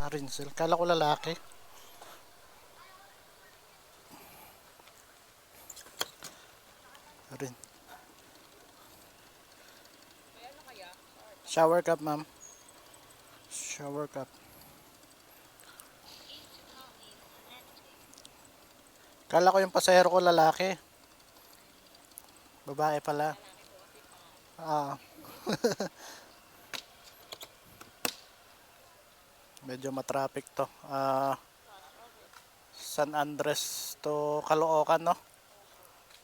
Ah, Rinsel. Kala ko lalaki. Rin. Shower cup, ma'am. Shower cup. Kala ko yung pasahero ko lalaki. Babae pala. Ah. Medyo matraffic to. Ah. San Andres to Caloocan, no?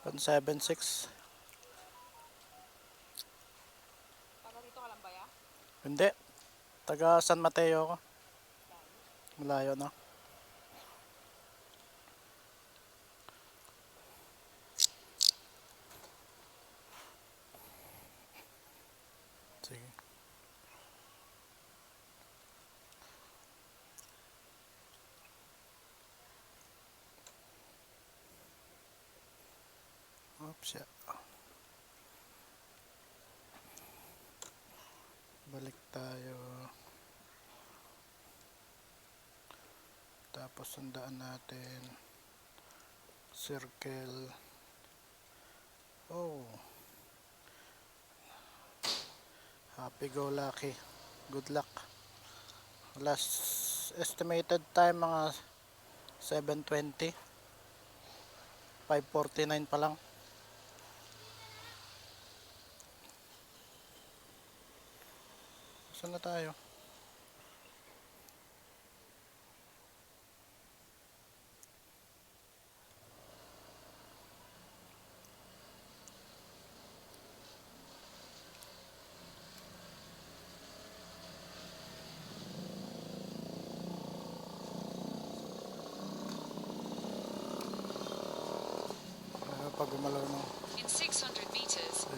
176. Taga dito ka lang ba ya? Hindi. Taga San Mateo ko. Malayo, no? Sige. Yeah. Balik tayo. Tapos sundaan natin. Circle. Oh. Happy go lucky. Good luck. Last estimated time mga 720. 549 pa lang. Saan na tayo? Pag gumalaw ng In 600 meters.